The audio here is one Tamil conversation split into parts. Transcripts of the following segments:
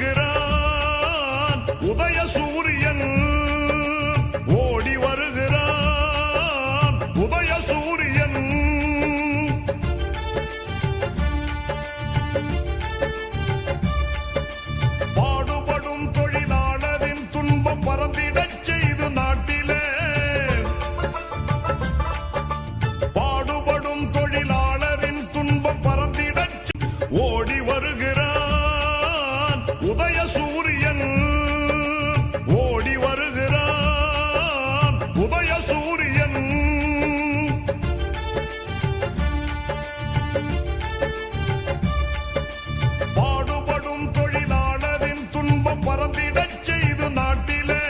வருகிறான். உதய சூரியன் ஓடி வருகிறான். உதய சூரியன். பாடுபடும் தொழிலாளரின் துன்பம் பறந்திடச் செய்து நாட்டிலே. பாடுபடும் தொழிலாளரின் துன்பம் பறந்திடச் ஓடி வருகிறான். உதய சூரியன் ஓடி வருகிறான். உதய சூரியன். பாடுபடும் தொழிலாளரின் துன்பம் பறந்திடச் செய்து நாட்டிலே.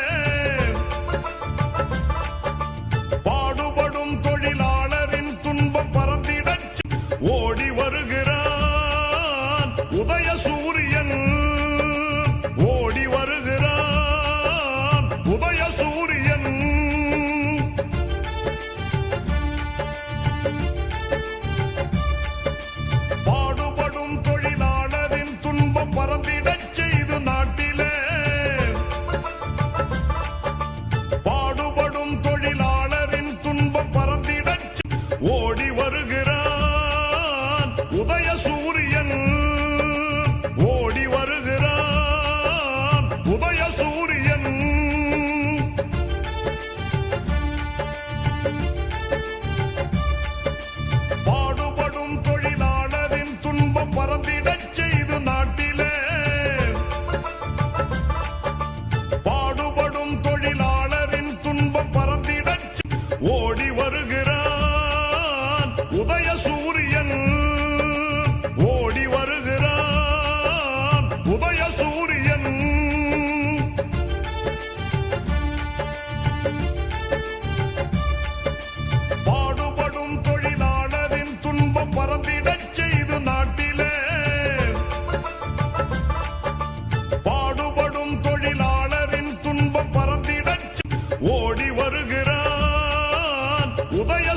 பாடுபடும் தொழிலாளரின் துன்பம் பறந்திடச் ஓடி வருகிறான். ஓடி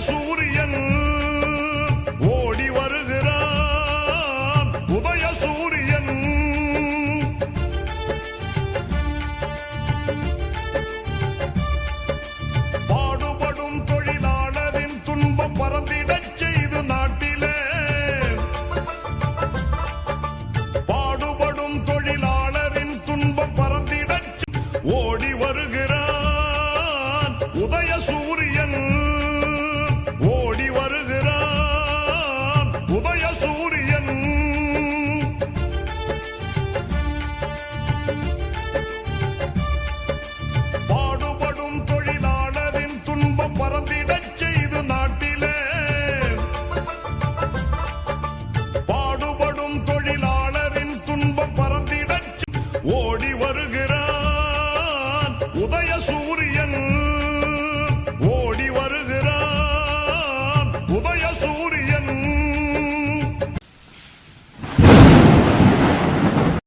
சூரியன் ஓடி வருகிறான். உதய சூரியன். பாடுபடும் தொழிலாளரின் துன்பம் பறந்திடச் செய்து நாட்டிலே. பாடுபடும் தொழிலாளரின் ஓடி வருகிறான். உதய சூரியன். azul